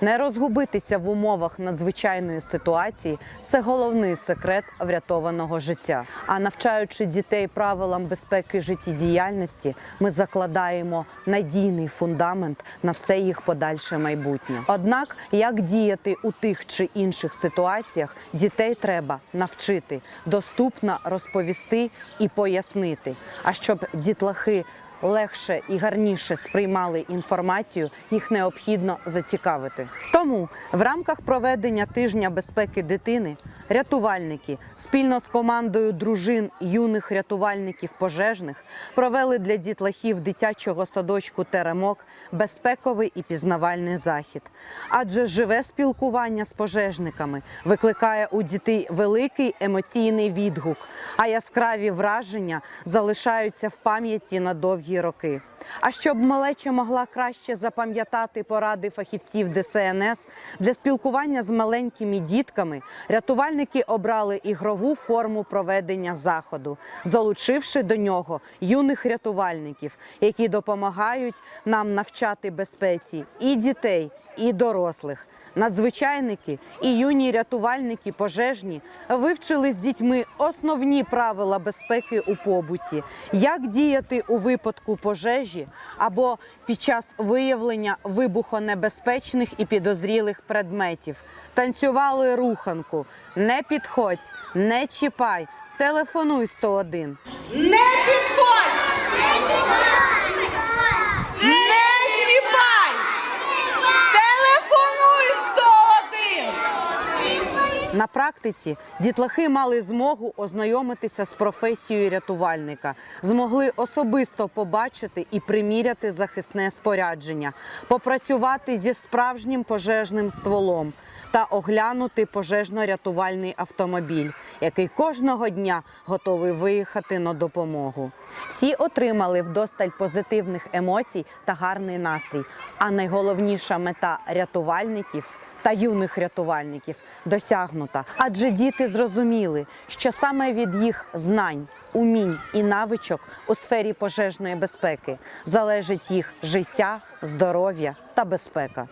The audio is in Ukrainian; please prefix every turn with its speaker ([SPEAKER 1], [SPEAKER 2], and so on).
[SPEAKER 1] Не розгубитися в умовах надзвичайної ситуації це головний секрет врятованого життя. А навчаючи дітей правилам безпеки життєдіяльності, ми закладаємо надійний фундамент на все їх подальше майбутнє. Однак, як діяти у тих чи інших ситуаціях, дітей треба навчити, доступно розповісти і пояснити. А щоб дітлахи легше і гарніше сприймали інформацію, їх необхідно зацікавити. Тому в рамках проведення тижня безпеки дитини рятувальники спільно з командою дружин юних рятувальників пожежних провели для дітлахів дитячого садочку Теремок безпековий і пізнавальний захід. Адже живе спілкування з пожежниками викликає у дітей великий емоційний відгук, а яскраві враження залишаються в пам'яті на довгі роки. А щоб малеча могла краще запам'ятати поради фахівців ДСНС для спілкування з маленькими дітками, рятувальники обрали ігрову форму проведення заходу, залучивши до нього юних рятувальників, які допомагають нам навчати безпеці і дітей, і дорослих. Надзвичайники і юні рятувальники пожежні вивчили з дітьми основні правила безпеки у побуті, як діяти у випадку пожежі або під час виявлення вибухонебезпечних і підозрілих предметів. Танцювали руханку. Не підходь, не чіпай, телефонуй 101.
[SPEAKER 2] Не підходь! Не чіпай! Телефонуй 101!
[SPEAKER 1] На практиці дітлахи мали змогу ознайомитися з професією рятувальника, змогли особисто побачити і приміряти захисне спорядження, попрацювати зі справжнім пожежним стволом та оглянути пожежно-рятувальний автомобіль, який кожного дня готовий виїхати на допомогу. Всі отримали вдосталь позитивних емоцій та гарний настрій. А найголовніша мета рятувальників та юних рятувальників досягнута. Адже діти зрозуміли, що саме від їх знань, умінь і навичок у сфері пожежної безпеки залежить їх життя, здоров'я та безпека.